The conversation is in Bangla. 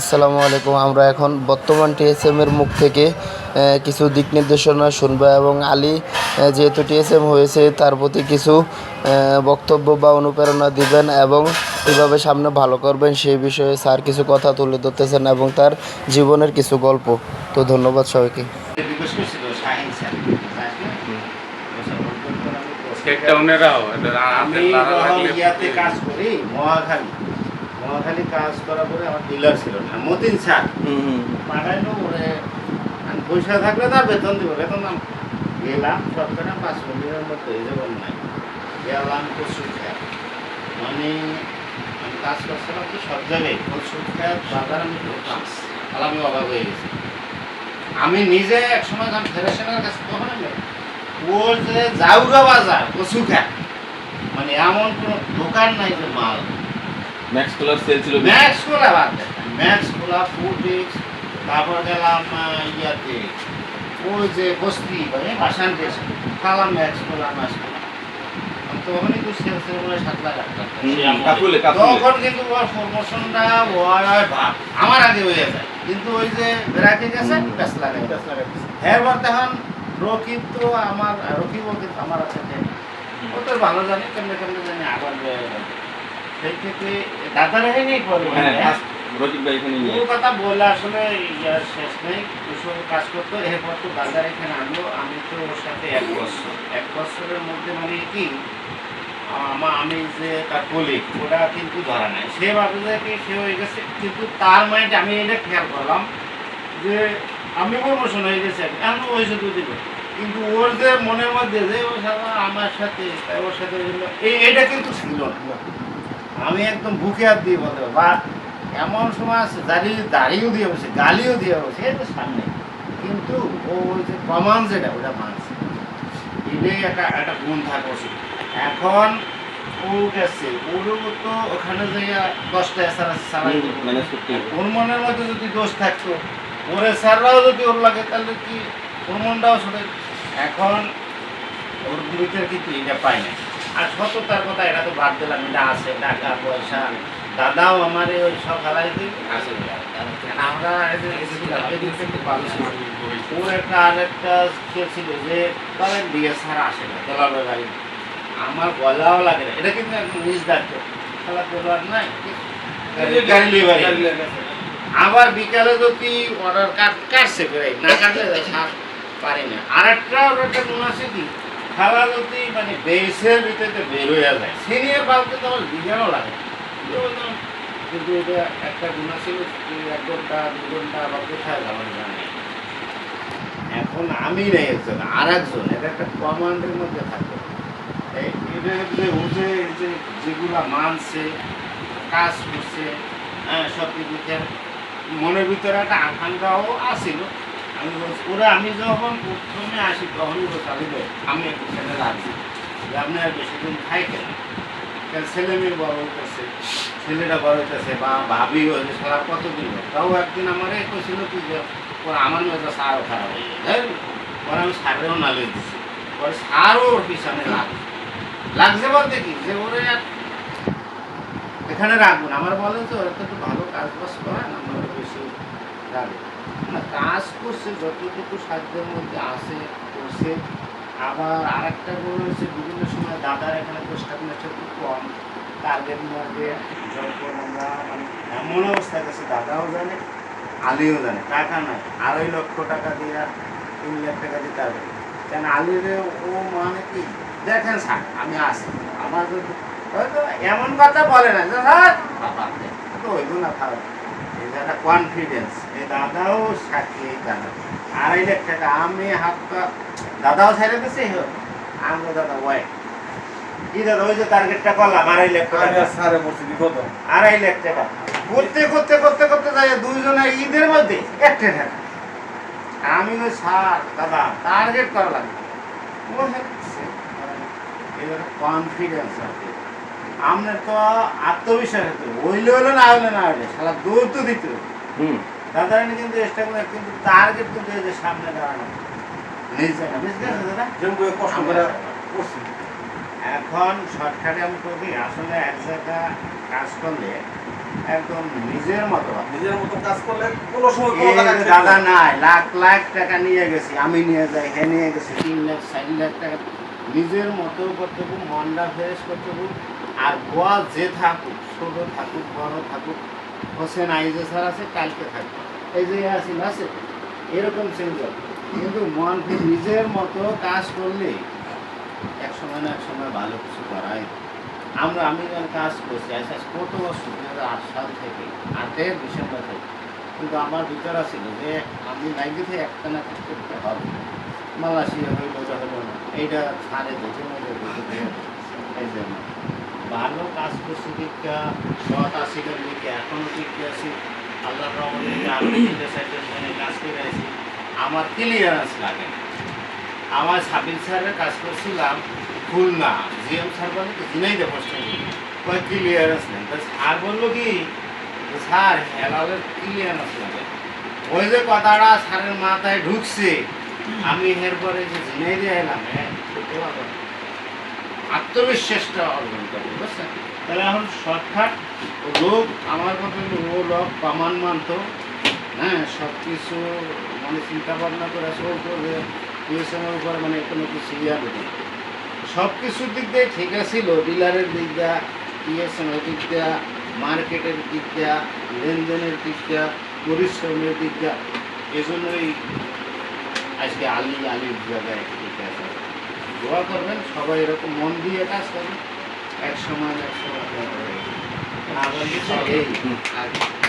আসসালামু আলাইকুম। আমরা এখন বর্তমান টিএসএম এর মুখ থেকে কিছু দিক নির্দেশনা শুনব এবং আলী যেহেতু টিএসএম হয়েছে তার প্রতি কিছু বক্তব্য বা অনুপ্রেরণা দিবেন এবং কীভাবে সামনে ভালো করবেন সেই বিষয়ে স্যার কিছু কথা তুলে ধরতেছেন এবং তার জীবনের কিছু গল্প। তো ধন্যবাদ সবাইকে। আমি ইয়াতে কাজ করি মহাখালী। মহাখালী কাজ করার পরে আমার ডিলার ছিল না মতিন স্যার। পাঠাইলো ওরে আমি পয়সা থাকলে তার বেতন দিব বেতন আমি গেলাম সরকারে পাঁচ মিনিটের মধ্যে এই যাবেন নাই। গেলাম কচু খেয়ার মানে আমি কাজ করছিলাম তো সব জায়গায় কচু খেয়ার বাজার আমি ঢুকলাম। আমি অবাক হয়ে গেছি। আমি নিজে এক সময় যখন ফেডারেশনের কাছে তখন আমি ওর যে জাউগা বাজার কচু খেয়ার মানে এমন কোনো দোকান নাই যে মাল। ম্যাক্স কালার সেল ছিল ম্যাক্স খোলা বাদ ম্যাক্স খোলা ফুডিক্স তারপর গেলাম ইয়াতে। ওই যে বস্তি মানে বাসান গেছে খালাম ম্যাক্স খোলা ম্যাক্স খোলা আমি তো সেল সেল বলে সাত লাখ আট লাখ। তখন কিন্তু ওর প্রমোশনটা ওর আমার আগে হয়ে যায় কিন্তু ওই যে বেড়াকে গেছে। ব্যাস লাগে হ্যাঁ বর্তমান রকিব তো আমার রকিবও কিন্তু আমার আছে ও তো ভালো জানি কেমনে কেমনে জানি আবার। সেই থেকে হ্যাঁ রকিব ভাই এখানে নিয়ে কথা বলে আসলে ইয়ার শেষ নেই ওসব কাজ করতো এরপর তো বাজার এখানে আনলো আমি তো ওর সাথে এক বছর। এক বছরের মধ্যে মানে কি আমা আমি যে তার কলিগ ওটা কিন্তু ধরা নাই। সে ভাবে যে কি সে হয়ে গেছে। কিন্তু তার মাইন্ড আমি এটা খেয়াল করলাম যে আমি প্রমোশন হয়ে গেছে এখন হয়েছে দুদিন কিন্তু ওর যে মনের মধ্যে যে ও আমার সাথে ওর সাথে এটা কিন্তু ছিল না। আমি একদম বুকে হাত দিয়ে বলতে পারব। বা এমন সময় আছে দাঁড়িয়ে দাঁড়িয়েও দিয়ে বসে গালিও দিয়ে বসে এই তো সামনে। কিন্তু ও ওই যে প্রমাণ যেটা ওটা মানছে। এটাই একটা একটা গুণ থাকে ওষুধ এখন ও গেছে ওরও তো ওখানে যাইয়া দশটা এসার সারাই ওর মনের মধ্যে যদি দোষ থাকতো ওরে স্যাররাও যদি ওর লাগে তাহলে কি ওর মনটাও শুনে এখন ওর বিরুদ্ধে কিন্তু এটা পাই না আর সততার কথা এটা তো বাদ দিলাম এটা আছে টাকা পয়সা। দাদাও আমার ওই সব হালাই আছে আমরা ওর একটা আর একটা ছিল যে স্যার আসে না আমার লাগে না। এটা কিন্তু একদম নিজ দায়িত্ব খেলা তেলার নাই গাড়ি আবার বিকালে যদি অর্ডার কাট কাটছে করে না কাটলে পারি না। আর একটা ওর একটা গুণ আছে কি? খেলা যদি মানে বেসের ভিতরে বের হয়ে যায়। সিনিয়র বালকে তো আমার বিজ্ঞানও লাগে। কিন্তু এটা একটা গুণ যে এক ঘণ্টা, দু ঘণ্টা বা কোথায় যাওয়ার জানে এখন আমি নেই একজন আর একজন এটা একটা কমান্ডের মধ্যে থাকে। এটা যে যে যেগুলা মানছে, কাজ করছে হ্যাঁ সব কিছু মনের ভিতরে একটা আকাঙ্ক্ষাও আসছিল ওরা, আমি যখন প্রথমে আসি, তখনই বলছি আমি আমি একটু ছেলে রাখছি যে আপনি আর বেশি দিন খাই কেন ছেলে মেয়ে বড় হইতেছে, ছেলেটা বড় হইতেছে, বা ভাবি হয়েছে সারা কত দিন তাও একদিন আমার এই কছিল কি যে, ওর আমার মেয়েটা সারও খারাপ হয়ে হ্যাঁ পরে আমি সারেও নালে দিচ্ছি পরে সারও ওর পিছনে লাগছে। লাগছে বলতে কি? যে ওরে এখানে রাখব না। আমার বলে যে, ওরা তো একটু ভালো কাজ করে না আমার বেশি রাখব কাজ করছে, যতটুকু সাধ্যের মধ্যে আসে করছে। আবার আরেকটা বড় হচ্ছে, বিভিন্ন সময় দাদার এখানে চেষ্টা করছে খুব কম। টার্গেট মধ্যে যখন আমরা মানে এমন অবস্থা গেছে দাদাও জানে, আলিও জানে, টাকা নাই। আড়াই লক্ষ টাকা দিয়ে তিন লাখ টাকা দিতে হবে কেন আলিরে ও মানে কি? দেখেন স্যার, আমি আসি। আমার হয়তো এমন কথা বলে না স্যার তো না, খারাপ। একটা কনফিডেন্স এই দাদাও সাক্ষী দাদা। আড়াই লাখ টাকা আমি হাতটা দাদাও ছেড়ে দিছে আমরা দাদা ওয়াই। কি দাদা ওই যে টার্গেটটা করলাম আড়াই লাখ টাকা আড়াই লাখ টাকা করতে করতে করতে করতে যাই দুইজনে ঈদের মধ্যে একটা টাকা আমি ওই স্যার দাদা টার্গেট করা লাগে কনফিডেন্স আছে। আপনার তো আত্মবিশ্বাস হতো হইলে হলো না হইলে না হইলে সারা দৌড় তো দিত হুম। দাদা কিন্তু চেষ্টা করে কিন্তু টার্গেট কিন্তু এই যে সামনে দাঁড়ানো। বুঝতে পারছ দাদা? এখন শর্টকাটে আমি করি আসলে এক জায়গা কাজ করলে একদম নিজের মতো নিজের মতো কাজ করলে কোনো সময় দাদা নাই লাখ লাখ টাকা নিয়ে গেছি আমি নিয়ে যাই হে নিয়ে গেছি তিন লাখ চার লাখ টাকা। নিজের মতো করতে মনটা ফ্রেশ করতে আর বল যে থাকুক, ছোট থাকুক, বড় থাকুক, হোসেন আইজে স্যার আছে, কালকে থাকবে। এই যে আসিল, আছে? এরকম সিঙ্গল কিন্তু মন ফির নিজের মতো কাজ করলে এক সময় না এক সময় ভালো কিছু করাই। আমরা, আমি যখন কাজ করছি আজ কত বছর? দু হাজার আট সাল থেকে, আটের ডিসেম্বর থেকে। কিন্তু আমার ভিতরে ছিল যে আমি লাইফে থেকে একটা না করতে হবে। মালয়েশিয়া হইল হলো না এইটা মধ্যে দেখে এই জন্য। ভালো কাজ করছি, দীক্ষা, সৎ আসিলেন দিকে এখনও দিকে আছি। আল্লাহ রহমতে আমি কাজ করে আছি। আমার ক্লিয়ারেন্স লাগে। আমার সাবিল স্যারের কাজ করছিলাম খুলনা। জিএম স্যার বলে ঝিনাইদে পোস্টে কয় ক্লিয়ারেন্স নেই। তা স্যার বলল কি, স্যার, হেলালের ক্লিয়ারেন্স লাগে। ওই যে কথাটা স্যারের মাথায় ঢুকছে। আমি এরপরে যে ঝিনাইদে এলাম হ্যাঁ। আত্মবিশ্বাসটা অর্জন করব, বুঝছেন? তাহলে এখন শর্টকাট লোক, আমার হলো ও লোক প্রমাণ মানত হ্যাঁ সব কিছু মানে চিন্তা ভাবনা করে চলতো যে পিএসএমের উপরে মানে কোনো কিছু ইয়া নেই। সব কিছুর দিক দিয়ে ঠিক আছিল, ডিলারের দিক দিয়া পিএসএমের দিক দিয়া, মার্কেটের দিক দিয়া, লেনদেনের দিক দিয়া, পরিশ্রমের দিক দিয়া, এজন্যই আজকে আলি আলির জায়গায় ঠিক আছে। দোয়া করবেন সবাই এরকম মন দিয়ে কাজ করবেন। এক সময় এক সময় এই।